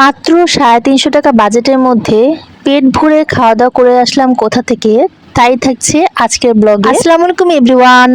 মাত্র সাড়ে তিনশো টাকা বাজেটের মধ্যে পেট ভরে খাওয়া দাওয়া করে আসলাম কোথা থেকে? তাই থাকছে আজকের ব্লগ। আসসালামু আলাইকুম everyone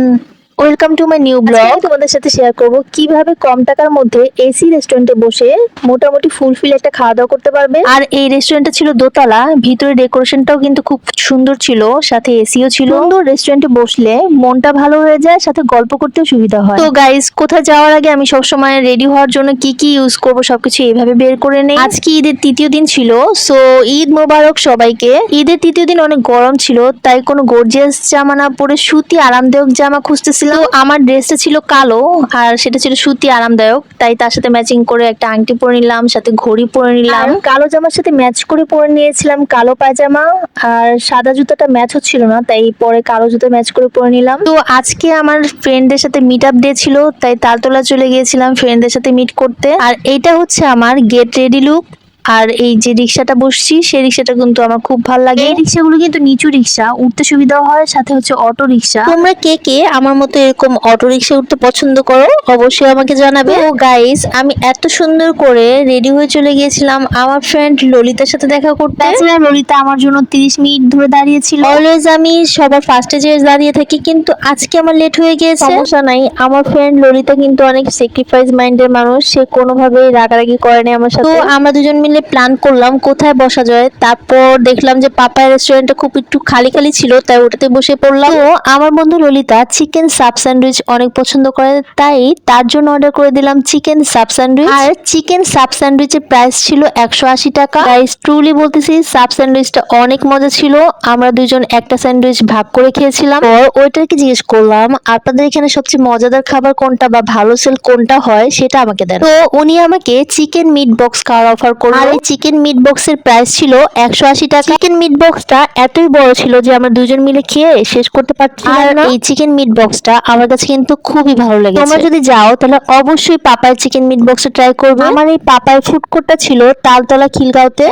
welcome to my new blog তোমাদের সাথে শেয়ার করব কীভাবে কম টাকার মধ্যে এসি রেস্টুরেন্টে বসে মোটামুটি ফুলফিল একটা খাওয়া দাওয়া করতে পারবে। আর এই রেস্টুরেন্টটা ছিল দোতলা ভিতরে ডেকোরেশনটাও কিন্তু খুব সুন্দর ছিল সাথে এসিও ছিল। সুন্দর রেস্টুরেন্টে বসলে মনটা ভালো হয়ে যায় সাথে গল্প করতেও সুবিধা হয়। তো গাইস কোথায় যাওয়ার আগে আমি সবসময় রেডি হওয়ার জন্য কি কি ইউজ করব সবকিছু এইভাবে বের করে নেই। আজকে ঈদের তৃতীয় দিন ছিল সো ঈদ মোবারক সবাইকে। ঈদের তৃতীয় দিন অনেক গরম ছিল তাই কোনো গর্জিয়াস জামা না পরে সুতি আরামদায়ক জামা খুঁজতেছিলাম। তো আমার ড্রেসটা ছিল কালো আর সেটা ছিল সুতি আরামদায়ক। তাই তার সাথে ম্যাচিং করে একটা আংটি পরে নিলাম সাথে ঘড়ি পরে নিলাম। কালো জামার সাথে ম্যাচ করে পরে নিয়েছিলাম কালো পায়জামা আর সাদা জুতোটা ম্যাচ হচ্ছিল না তাই পরে কালো জুতো ম্যাচ করে পরে নিলাম। তো আজকে আমার ফ্রেন্ডদের সাথে মিট আপ ডে ছিল তাই তালতলা চলে গিয়েছিলাম ফ্রেন্ডদের সাথে মিট করতে। আর এইটা হচ্ছে আমার গেট রেডি লুক আর এই যে রিক্সাটা বসছি সেই রিক্সাটা কিন্তু আমার খুব ভালো লাগে। এই রিক্সাগুলো কিন্তু নিচু রিক্সা উঠতে সুবিধা হয় সাথে হচ্ছে অটো রিক্সা। তোমরা কে কে আমার মতো এরকম অটো রিক্সা উঠতে পছন্দ করো অবশ্যই আমাকে জানাবে। ও গাইস আমি এত সুন্দর করে রেডি হয়ে চলে গিয়েছিলাম আমার ফ্রেন্ড ললিতার সাথে দেখা করতে। ললিতা আমার জন্য 30 মিনিট ধরে দাঁড়িয়েছিল। অলওয়েজ আমি সবার ফার্স্টে যে দাঁড়িয়ে থাকি কিন্তু আজকে আমার লেট হয়ে গিয়েছে। সমস্যা নাই আমার ফ্রেন্ড ললিতা কিন্তু অনেক স্যাক্রিফাইস মাইন্ডের মানুষ সে কোনোভাবেই রাগারাগি করেনি আমার সাথে। তো আমরা দুজন মিলে প্ল্যান করলাম কোথায় বসা যায়। তারপর দেখলাম যে পাপায় রেস্টুরেন্টটা খুব একটু খালি খালি ছিল তাই ওটাতে বসে পড়লাম। তো আমার বন্ধু ললিতা চিকেন সাব স্যান্ডউইচ অনেক পছন্দ করে তাই তার জন্য অর্ডার করে দিলাম চিকেন সাব স্যান্ডউইচ আর চিকেন সাব স্যান্ডউইচের প্রাইস ছিল একশো আশি টাকা। গাইস ট্রুলি বলতেছি সাব স্যান্ডউইচটা অনেক মজা ছিল। আমরা দুজন একটা স্যান্ডউইচ ভাগ করে খেয়েছিলাম। আর ওইটাকে জিজ্ঞেস করলাম আপনাদের এখানে সবচেয়ে মজাদার খাবার কোনটা বা ভালো সেল কোনটা হয় সেটা আমাকে দেন। তো উনি আমাকে চিকেন মিট বক্স খাওয়ার অফার করল। আর এই চিকেন মিট বক্সের প্রাইস ছিল একশো আশি টাকা। চিকেন মিট বক্সটা এতই বড় ছিল যে আমরা দুজন মিলে খেয়ে শেষ করতে পারছিলাম না। এই চিকেন মিট বক্সটা আমার কাছে কিন্তু খুবই ভালো লেগেছে। তোমরা যদি যাও তাহলে অবশ্যই পাপায় চিকেন মিট বক্সটা ট্রাই করবে। আমার এই পাপায় ফুড কোর্টটা ছিল তালতলা খিলগাঁওতে।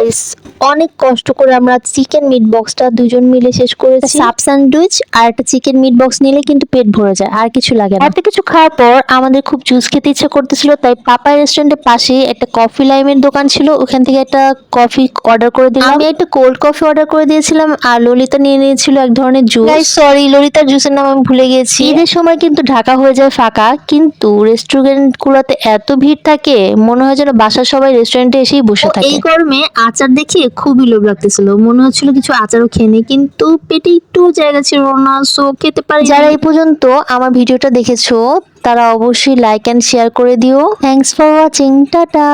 অনেক কষ্ট করে আমরা চিকেন মিট বক্সটা দুজন মিলে শেষ করেছি। সাব স্যান্ডউইচ আর একটা চিকেন মিট বক্স নিলে কিন্তু পেট ভরে যায় আর কিছু লাগে না। এত কিছু খাওয়ার পর আমাদের খুব জুস খেতে ইচ্ছা করতেছিল তাই পাপায় রেস্টুরেন্টের পাশে একটা কফি লাইমের দোকান ছিল ওখান থেকে একটা কফি অর্ডার করে দিলাম। আমি একটা কোল্ড কফি অর্ডার করে দিয়েছিলাম আর ললিতা নিয়ে নিয়েছিল এক ধরনের জুস সরি ললিতার জুসের নাম আমি ভুলে গেছি। ঈদের সময় কিন্তু ঢাকা হয়ে যায় ফাঁকা কিন্তু রেস্টুরেন্ট গুলোতে এত ভিড় থাকে মনে হয় যেন বাসার সবাই রেস্টুরেন্টে এসেই বসে থাকে। এই গরমে আচার দেখে খুবই লোভ লাগতেছিল। মনে হচ্ছিল কিছু আচারও খেয়ে নিই কিন্তু পেটে একটু জায়গা ছিল না সো খেতে পারি যারা এই পর্যন্ত আমার ভিডিওটা দেখেছ তারা অবশ্যই লাইক অ্যান্ড শেয়ার করে দিও। Thanks for watching tata!